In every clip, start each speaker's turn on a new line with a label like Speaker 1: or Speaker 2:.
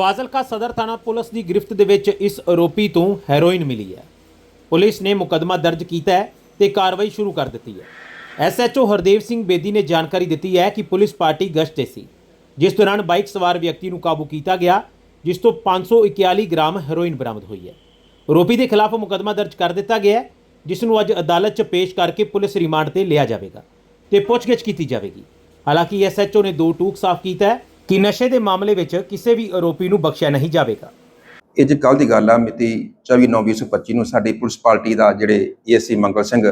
Speaker 1: ਫਾਜ਼ਿਲਕਾ ਸਦਰ ਥਾਣਾ ਪੁਲਿਸ ਦੀ ਗ੍ਰਿਫਤ ਦੇ ਵਿੱਚ ਇਸ ਆਰੋਪੀ ਤੋਂ ਹੈਰੋਇਨ ਮਿਲੀ ਹੈ। ਪੁਲਿਸ ਨੇ ਮੁਕੱਦਮਾ ਦਰਜ ਕੀਤਾ ਹੈ ਤੇ ਕਾਰਵਾਈ ਸ਼ੁਰੂ ਕਰ ਦਿੱਤੀ ਹੈ। ਐਸਐਚਓ ਹਰਦੇਵ ਸਿੰਘ ਬੇਦੀ ਨੇ ਜਾਣਕਾਰੀ ਦਿੱਤੀ ਹੈ ਕਿ ਪੁਲਿਸ ਪਾਰਟੀ ਗਸ਼ਤ ਤੇ ਸੀ, ਜਿਸ ਦੌਰਾਨ ਬਾਈਕ ਸਵਾਰ ਵਿਅਕਤੀ ਨੂੰ ਕਾਬੂ ਕੀਤਾ ਗਿਆ, ਜਿਸ ਤੋਂ 541 ਗ੍ਰਾਮ ਹੈਰੋਇਨ ਬਰਾਮਦ ਹੋਈ ਹੈ। ਆਰੋਪੀ ਦੇ ਖਿਲਾਫ ਮੁਕੱਦਮਾ ਦਰਜ ਕਰ ਦਿੱਤਾ ਗਿਆ ਹੈ, ਜਿਸ ਨੂੰ ਅੱਜ ਅਦਾਲਤ 'ਚ ਪੇਸ਼ ਕਰਕੇ ਪੁਲਿਸ ਰਿਮਾਂਡ ਤੇ ਲਿਆ ਜਾਵੇਗਾ ਤੇ ਪੁੱਛਗਿੱਛ ਕੀਤੀ ਜਾਵੇਗੀ। ਹਾਲਾਂਕਿ ਐਸਐਚਓ ਨੇ ਦੋ ਟੂਕ ਸਾਫ਼ ਕੀਤਾ ਹੈ ਕਿ ਨਸ਼ੇ ਦੇ ਮਾਮਲੇ ਵਿੱਚ ਕਿਸੇ ਵੀ ਆਰੋਪੀ ਨੂੰ ਬਖਸ਼ਿਆ ਨਹੀਂ ਜਾਵੇਗਾ।
Speaker 2: ਇਹ ਜੇ ਕੱਲ ਦੀ ਗੱਲ ਆ, ਮਿਤੀ 24/9/2025 ਨੂੰ ਸਾਡੀ ਪੁਲਿਸ ਪਾਰਟੀ ਦਾ ਜਿਹੜੇ ਏਐਸਸੀ ਮੰਗਲ ਸਿੰਘ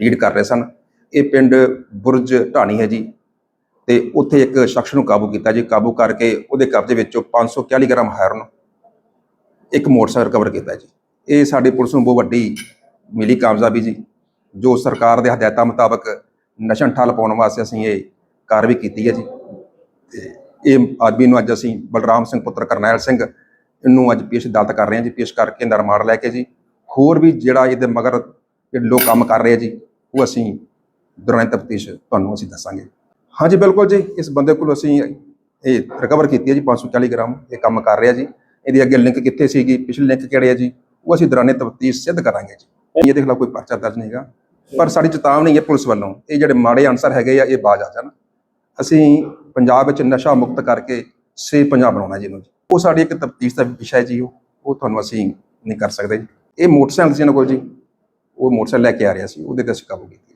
Speaker 2: ਲੀਡ ਕਰ ਰਹੇ ਸਨ। ਇਹ ਪਿੰਡ ਬੁਰਜ ਢਾਣੀ ਹੈ ਜੀ ਤੇ ਉੱਥੇ ਇੱਕ ਸ਼ਖਸ ਨੂੰ ਕਾਬੂ ਕੀਤਾ ਜੀ। ਕਾਬੂ ਕਰਕੇ ਉਹਦੇ ਕਬਜ਼ੇ ਵਿੱਚੋਂ 541 ਗ੍ਰਾਮ ਹੈਰਨ ਇੱਕ ਮੋਟਰਸਾਈਕਲ ਰਿਕਵਰ ਕੀਤਾ ਜੀ। ਇਹ ਸਾਡੀ ਪੁਲਿਸ ਨੂੰ ਬਹੁਤ ਵੱਡੀ ਮਿਲੀ ਕਾਮਯਾਬੀ ਜੀ। ਜੋ ਸਰਕਾਰ ਦੇ ਹਦਾਇਤਾਂ ਮੁਤਾਬਕ ਨਸ਼ਾ ਠੱਲ ਪਾਉਣ ਵਾਸਤੇ ਅਸੀਂ ਇਹ ਕਾਰਵਾਈ ਕੀਤੀ ਹੈ ਜੀ। ਤੇ ਇਹ ਆਦਮੀ ਨੂੰ ਅੱਜ ਅਸੀਂ ਬਲਰਾਮ ਸਿੰਘ ਪੁੱਤਰ ਕਰਨੈਲ ਸਿੰਘ ਇਹਨੂੰ ਅੱਜ ਪੇਸ਼ ਅਦਾਲਤ ਕਰ ਰਹੇ ਹਾਂ ਜੀ, ਪੇਸ਼ ਕਰਕੇ ਅੰਦਰ ਰਿਮਾਂਡ ਲੈ ਕੇ ਜੀ। ਹੋਰ ਵੀ ਜਿਹੜਾ ਇਹਦੇ ਮਗਰ ਜਿਹੜੇ ਲੋਕ ਕੰਮ ਕਰ ਰਹੇ ਆ ਜੀ, ਉਹ ਅਸੀਂ ਦੌਰਾਨ ਤਫਤੀਸ਼ ਤੁਹਾਨੂੰ ਅਸੀਂ ਦੱਸਾਂਗੇ। ਹਾਂਜੀ ਬਿਲਕੁਲ ਜੀ, ਇਸ ਬੰਦੇ ਕੋਲ ਅਸੀਂ ਇਹ ਰਿਕਵਰ ਕੀਤੀ ਹੈ ਜੀ 540 ਗ੍ਰਾਮ ਇਹ ਕੰਮ ਕਰ ਰਿਹਾ ਜੀ। ਇਹਦੇ ਅੱਗੇ ਲਿੰਕ ਕਿੱਥੇ ਸੀਗੀ, ਪਿਛਲੇ ਲਿੰਕ ਕਿਹੜੇ ਆ ਜੀ, ਉਹ ਅਸੀਂ ਦੌਰਾਨੇ ਤਫਤੀਸ਼ ਸਿੱਧ ਕਰਾਂਗੇ ਜੀ। ਇਹਦੇ ਖਿਲਾਫ ਕੋਈ ਪਰਚਾ ਦਰਜ ਨਹੀਂ ਹੈਗਾ, ਪਰ ਸਾਡੀ ਚੇਤਾਵਨੀ ਹੈ ਪੁਲਿਸ ਵੱਲੋਂ, ਇਹ ਜਿਹੜੇ ਮਾੜੇ ਅਨਸਰ ਹੈਗੇ ਆ, ਇਹ ਬਾਜ ਆ ਜਾਣ। ਅਸੀਂ ਪੰਜਾਬ ਵਿੱਚ ਨਸ਼ਾ ਮੁਕਤ ਕਰਕੇ ਸੇ ਪੰਜਾਬ ਬਣਾਉਣਾ ਜੀ ਇਹਨੂੰ ਜੀ। ਉਹ ਸਾਡੀ ਇੱਕ ਤਫਤੀਸ਼ ਦਾ ਵਿਸ਼ਾ ਹੈ ਜੀ ਉਹ। ਉਹ ਤੁਹਾਨੂੰ ਅਸੀਂ ਨਹੀਂ ਕਰ ਸਕਦੇ ਇਹ ਮੋਟਰਸਾਈਕਲ ਸੀ ਇਹਨਾਂ ਕੋਲ ਜੀ। ਉਹ ਮੋਟਰਸਾਈਕਲ ਲੈ ਕੇ ਆ ਰਿਹਾ ਸੀ। ਉਹਦੇ ਤੇ ਅਸੀਂ ਕਾਬੂ ਕੀਤੀ।